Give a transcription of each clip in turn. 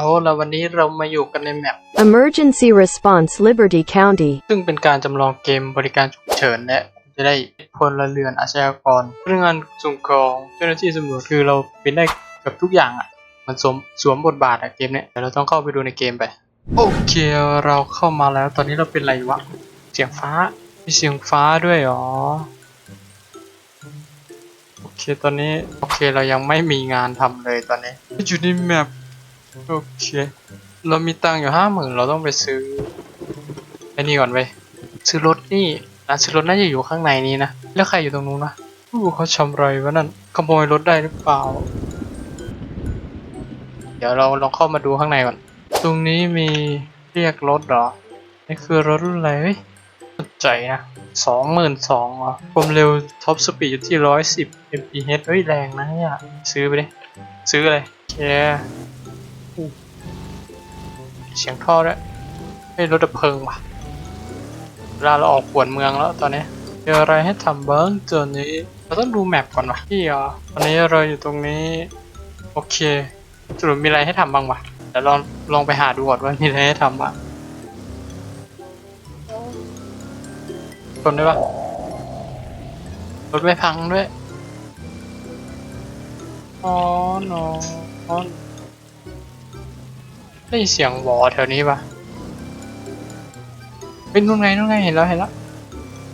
เอาละวันนี้เรามาอยู่กันในแมป Emergency Response Liberty County. ซึ่งเป็นการจำลองเกมบริการฉุกเฉินและจะได้พลเรือนอาชญากรพนักงานสุ่มกรองเจ้าหน้าที่ตำรวจคือเราเป็นได้เกับทุกอย่างอะ มันสวมสวมบทบาทอะเกมเนี้ยเดี๋ยวเราต้องเข้าไปดูในเกมไป โอเคเราเข้ามาแล้วตอนนี้เราเป็นอะไรวะ เสียงฟ้า มีเสียงฟ้าด้วยเหรอ โอเคตอนนี้ โอเคเรายังไม่มีงานทำเลยตอนนี้ อยู่ในแมป โอเค เรามีตังค์อยู่ห้าหมื่นเราต้องไปซื้อไอ้นี่ก่อนไปซื้อรถนี่ร้านซื้อรถน่าจะอยู่ข้างในนี้นะ แล้วใครอยู่ตรงนู้นนะผู้เขาชำไรวะนั่นขโมยรถได้หรือเปล่า เดี๋ยวเราลองเข้ามาดูข้างในก่อน ตรงนี้มีเรียกรถเหรอ นี่คือรถรุ่นอะไรเฮ้ยใจนะสองหมื่นสองเหรอความเร็วท็อปสปีดอยู่ที่ร้อยสิบ mph เฮ้ยแรงนะเนี่ย ซื้อไปดิ ซื้อเลยโอเคอู้ เสียงท่อด้วยเฮ้รถดับเพลิงว่ะเวลาเราออกขวนเมืองแล้วตอนนี้เจออะไรให้ทำบ้างตอนนี้ เราต้องดูแมปก่อนวะพี่เหรอตอนนี้เราอยู่ตรงนี้ โอเคสรุปมีอะไรให้ทำบ้างวะเดี๋ยวลองลองไปหาดูก่อนว่ามีอะไรให้ทำบ้างทนได้ปะรถไม่พังด้วย อ๋อนอน ได้เสียงหวอแถวนี้ปะเป็นนู่นไงนู่นไงเห็นแล้วเห็นแล้ว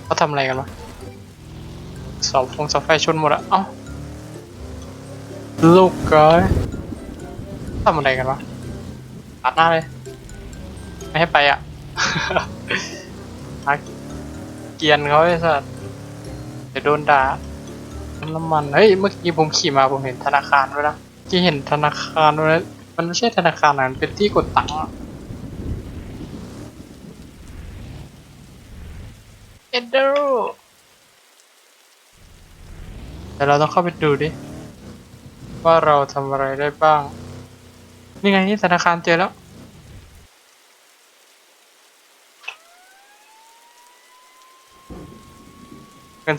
เขาทำอะไรกันวะเสาฟงเสาไฟชนหมดอะเอ้าลูกเกยทำอะไรกันวะตัดหน้าเลย ไม่ให้ไปอะหาเกียนเขาไอ้สัสเดี๋ยวโดนด่าน้ำมัน เฮ้ย เมื่อกี้ผมขี่มาผมเห็นธนาคารด้วยนะที่เห็นธนาคารด้วยนะ มันไม่ใช่ธนาคารนะมันเป็นที่กดตังค์อะเอ็ดเดอร์เดี๋ยวเราต้องเข้าไปดูดิ ว่าเราทำอะไรได้บ้าง นี่ไงนี่ธนาคารเจอแล้วเงิน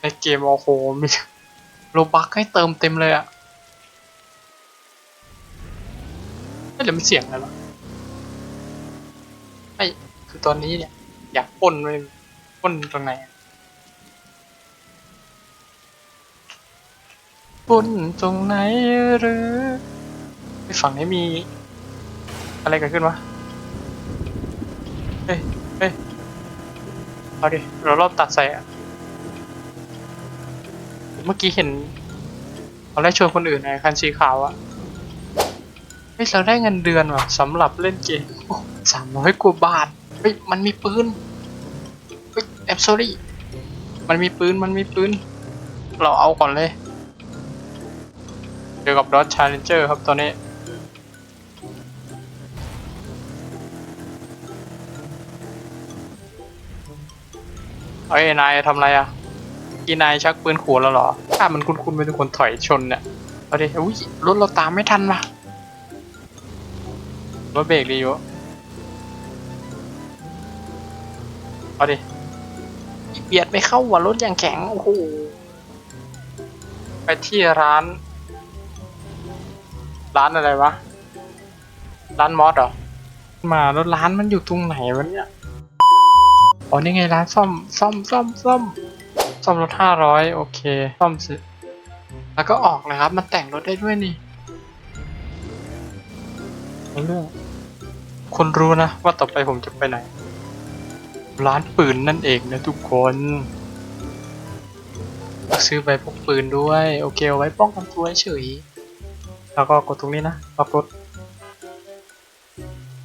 ในเกมโอ้โหมีโลบักให้เติมเต็มเลยอะ ไม่เหลือมันเสียงอะไรหรอไม่คือตอนนี้เนี่ย อยากป้นเลยป้นตรงไหนป้นตรงไหนหรือไอฝั่งนี้มี อะไรเกิดขึ้นวะเฮ้ยเฮ้ยเอาดิเรารอบตัดใส่อะเมื่อกี้เห็นตอนแรกชวนคนอื่นไงคันสีขาวอะ เฮ้ยเราได้เงินเดือนว่ะสำหรับเล่นเกมสามร้อยกว่าบาทเฮ้ยมันมีปืนเฮ้ยแอม sorry มันมีปืนมันมีปืน เราเอาก่อนเลยเจอกับ Dodge Challenger ครับตอนนี้เฮ้ยนายทำไรอะกีนายชักปืนขู่แล้วเหรอถ้ามันคุ้นๆเป็นคนถอยชนเนี่ยเอาดิอุ้ยรถเราตามไม่ทันว่ะ รถเบรกดีอยู่เอาดิอีเบียดไม่เข้าว่ะรถอย่างแข็ง โอ้โห ไปที่ร้าน ร้านอะไรวะ ร้านมอสเหรอ มาแล้วร้านมันอยู่ตรงไหนวะเนี่ยอ๋อนี่ไงร้านซ่อม ซ่อม ซ่อม ซ่อม ซ่อมรถห้าร้อยโอเค ซ่อมเสร็จแล้วก็ออกเลยครับ มันแต่งรถได้ด้วยนี่เอาเรื่อง คุณรู้นะว่าต่อไปผมจะไปไหน ร้านปืนนั่นเองนะทุกคน ซื้อใบพกปืนด้วย โอเคเอาไว้ป้องกันตัวเฉย แล้วก็กดตรงนี้นะล็อกรถ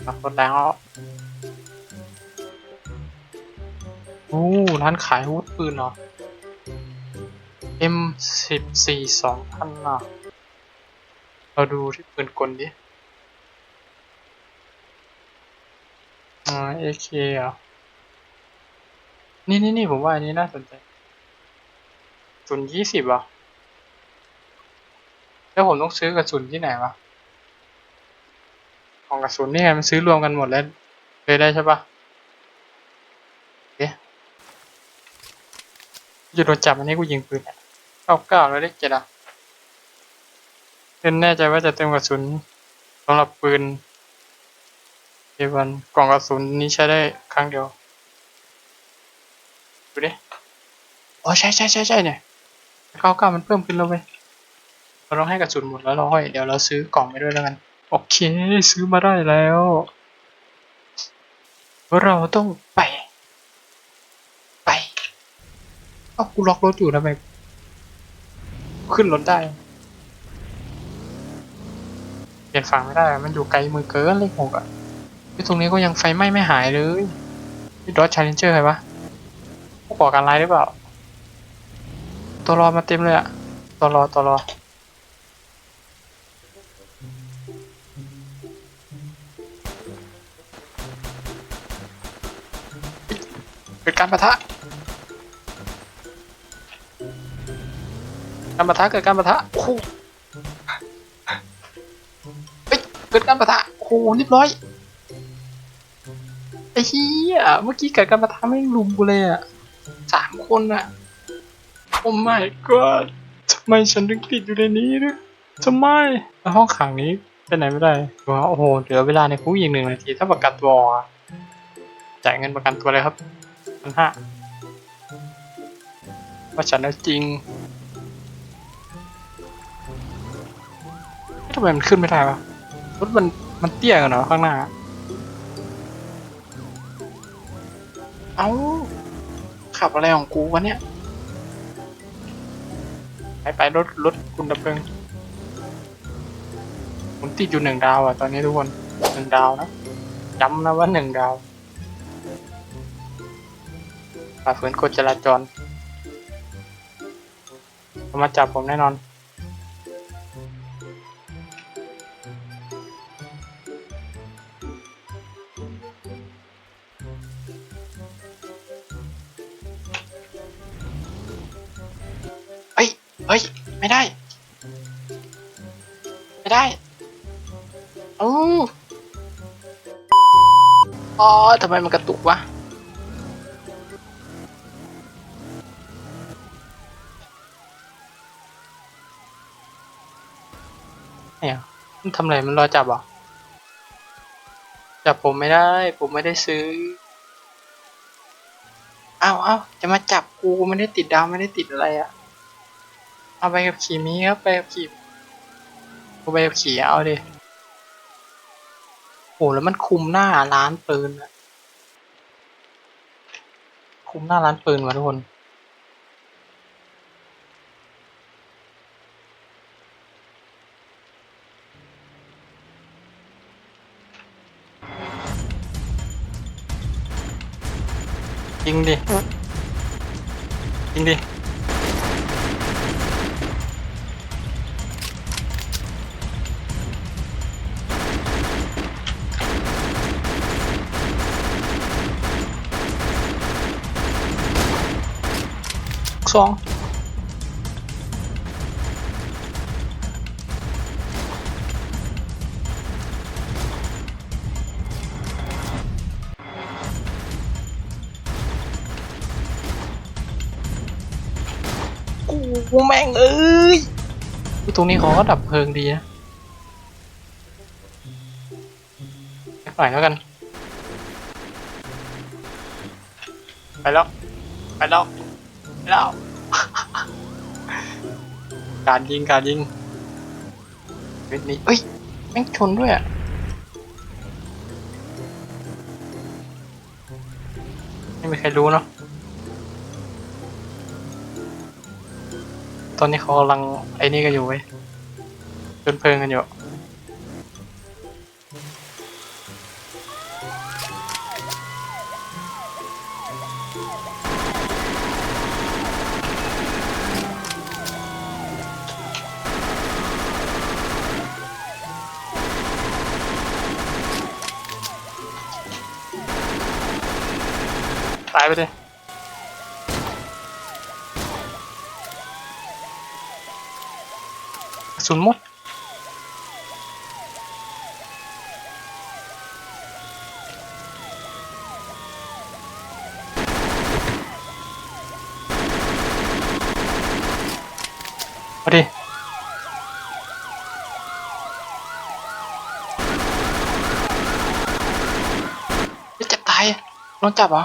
ล็อกรถแล้วโอ้ร้านขายอาวุธปืนเหรอ M สิบสี่สองพันอะเราดูที่ปืนกลดิ อ่า AK อะนี่นี่นี่ผมว่าอันนี้น่าสนใจศูนย์ยี่สิบอะแล้วผมต้องซื้อกระสุนที่ไหนวะ ของกระสุนนี่ไงมันซื้อรวมกันหมดแล้วเลยได้ใช่ปะเอ๊ะจะโดนจับอันนี้กูยิงปืนเก้าเก้าแล้วเลขเจ็ดอะเป็นแน่ใจว่าจะเติมกระสุนสำหรับปืน เอวันกล่องกระสุนนี้ใช้ได้ครั้งเดียว ดูดิ อ๋อใช่ใช่ใช่ใช่เนี่ยเก้าเก้ามันเพิ่มขึ้นแล้วเว้ยเราต้องให้กระสุนหมดแล้วเราค่อยเดี๋ยวเราซื้อกล่องไปด้วยแล้วกัน โอเค ซื้อมาได้แล้ว เราต้องไป ไป เอ้ากูล็อกรถอยู่ทำไม ขึ้นรถได้เปลี่ยนฝั่งไม่ได้ มันอยู่ไกลมือเกินเลขหกอะ ที่ตรงนี้ก็ยังไฟไหม้ไม่หายเลยนี่ดอ g ชาเลนเจอร์ใครวะผู้ก่อการร้ายหรือเปล่า ตัวรอมาเต็มเลยอะตัวรอตัวรอเกิดการประทะ การประทะเกิดการประทะโอ้โหเกิดการประทะโอ้โหเรียบร้อย เหี้ยเมื่อกี้กิดการประทะไม่ลุมกูเลยอะสามคนอะโอ้ my god ทำไมฉันถึงติดอยู่ในนี้ด้วยทำไมห้องขังนี้ไปไหนไม่ได้ว้าโอ้โหเหลือเวลาในคุกอีกหนึ่งนาที ถ้าประกันตัวจ่ายเงินประกันตัวเลยครับพันห้าว่าฉันเอาจริงทำไมมันขึ้นไม่ได้วะรถมันมันเตี้ยกันเหรอข้างหน้า เอ้า ขับอะไรของกูวะเนี่ย ไปไปรถรถคุณดับเพลิงผมติดอยู่หนึ่งดาวอะตอนนี้ทุกคนหนึ่งดาวนะย้ำนะว่าหนึ่งดาวฝ่าฝืนกฎจราจรมาจับผมแน่นอน เฮ้ยเฮ้ย ไม่ได้ ไม่ได้โอ้อ๋อทำไมมันกระตุกวะเนี่ยมันทำอะไรมันรอจับเหรอ จับผมไม่ได้ ผมไม่ได้ซื้ออ้าวอ้าวจะมาจับกูไม่ได้ติดดาวไม่ได้ติดอะไรอะ เอาไปกับขี่มีครับไปกับขี่เอาไปกับขี่เอาดิโหแล้วมันคุมหน้าร้านปืนอะคุมหน้าร้านปืนวะทุกคนยิงดิยิงดิ สองกูแม่งเอ้ยตรงนี้เขาก็ดับเพลิงดีนะไปหน่อยแล้วกัน ไปแล้ว ไปแล้ว แล้วการยิงการยิงเฮ้ยนี่เอ้ยแม่งชนด้วยอะไม่มีใครรู้เนาะตอนนี้เขากำลังไอ้นี่กันอยู่เว้ยจนเพลิงกันอยู่ ตายไปเลยสุนหมดมาดิจะตายโดนจับเหรอ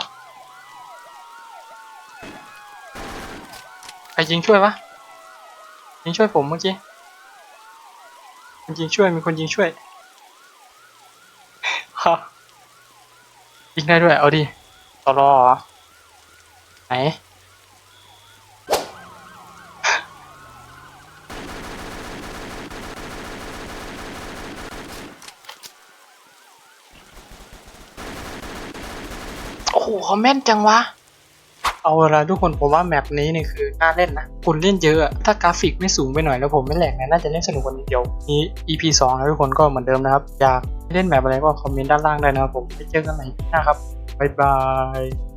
รยิงช่วยวะยิงช่วยผมเมื่อกี้คนยิงช่วยมีคนยิงช่วยฮะยิงได้ด้วยเอาดิตอรอเหรอไหนโอ้โหคอมเมนต์จังวะ เอาละทุกคนผมว่าแมปนี้นี่คือน่าเล่นนะคุณเล่นเยอะถ้ากราฟิกไม่สูงไปหน่อยแล้วผมไม่แหลกนี่น่าจะเล่นสนุกกว่านี้เดียวนี้ EP 2แล้วทุกคนก็เหมือนเดิมนะครับอยากเล่นแมปอะไรก็คอมเมนต์ด้านล่างได้นะครับผมไปเจอกันใหม่หน้าครับบ๊ายบาย